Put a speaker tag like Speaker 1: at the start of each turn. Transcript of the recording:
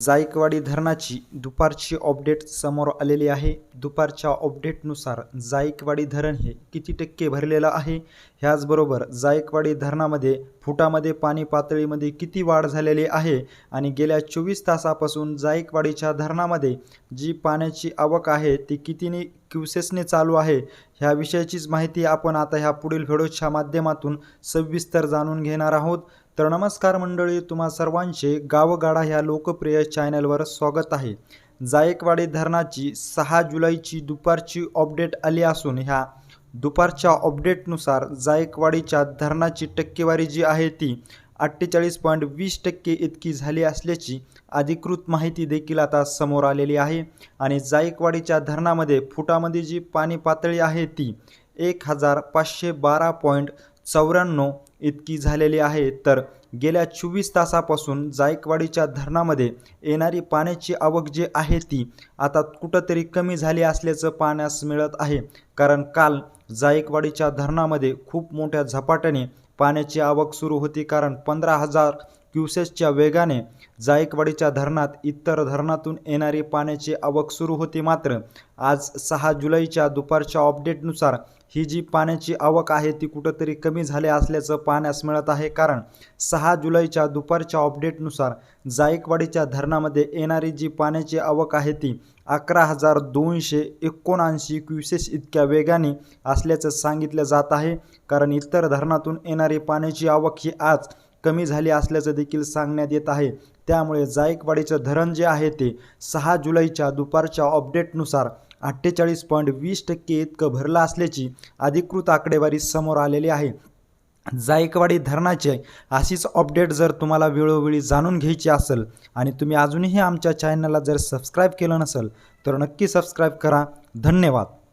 Speaker 1: जायकवाडी धरणाची दुपारची अपडेट समोर आलेली आहे. दुपारच्या अपडेटनुसार जायकवाडी धरण हे किती टक्के भरलेलं आहे? ह्याचबरोबर जायकवाडी धरणामध्ये फुटामध्ये पाणी पातळीमध्ये किती वाढ झालेली आहे? आणि गेल्या चोवीस तासापासून जायकवाडीच्या धरणामध्ये जी पाण्याची आवक आहे ती कितीने क्युसेसने चालू आहे. ह्या विषयाचीच माहिती आपण आता ह्या पुढील व्हिडिओच्या माध्यमातून सविस्तर जाणून घेणार आहोत. तर नमस्कार मंडळी तुम्हा सर्वांचे गावगाडा ह्या लोकप्रिय चॅनलवर स्वागत आहे. जायकवाडी धरणाची सहा जुलैची दुपारची अपडेट आली असून ह्या दुपारच्या अपडेटनुसार जायकवाडीच्या धरणाची टक्केवारी जी आहे ती अठ्ठेचाळीस पॉईंट वीस टक्के इतकी झाली असल्याची अधिकृत माहिती देखील आता समोर आलेली आहे. आणि जायकवाडीच्या धरणामध्ये फुटामध्ये जी पाणी पातळी आहे ती एक हजार पाचशे बारा पॉईंट चौऱ्याण्णव इतकी झालेली आहे. तर गेल्या चोवीस तासापासून जायकवाडीच्या धरणामध्ये येणारी पाण्याची आवक जी आहे ती आता कुठंतरी कमी झाली असल्याचं पाहण्यास मिळत आहे. कारण काल जायकवाडीच्या धरणामध्ये खूप मोठ्या झपाट्याने पाण्याची आवक सुरू होती कारण पंधरा हजार क्युसेसच्या वेगाने जायकवाडीच्या धरणात इतर धरणातून येणारी पाण्याची आवक सुरू होती मात्र आज सहा जुलैच्या दुपारच्या अपडेटनुसार ही जी पाण्याची आवक आहे ती कुठंतरी कमी झाली असल्याचं पाहण्यास मिळत आहे. कारण सहा जुलैच्या दुपारच्या अपडेटनुसार जायकवाडीच्या धरणामध्ये येणारी जी पाण्याची आवक आहे ती अकरा हजार दोनशे एकोणऐंशी क्युसेस इतक्या वेगाने असल्याचं सांगितलं जात आहे. कारण इतर धरणातून येणारी पाण्याची आवक ही आज कमी झाली असल्याचं देखील सांगण्यात येत आहे. त्यामुळे जायकवाडीचं धरण जे आहे ते सहा जुलैच्या दुपारच्या अपडेटनुसार अठ्ठेचाळीस पॉईंट वीस टक्के इतकं भरलं असल्याची अधिकृत आकडेवारी समोर आलेली आहे. जायकवाडी धरणाचे अशीच अपडेट जर तुम्हाला वेळोवेळी जाणून घ्यायची असेल आणि तुम्ही अजूनही आमच्या चॅनलला जर सबस्क्राईब केलं नसेल तर नक्की सबस्क्राईब करा. धन्यवाद.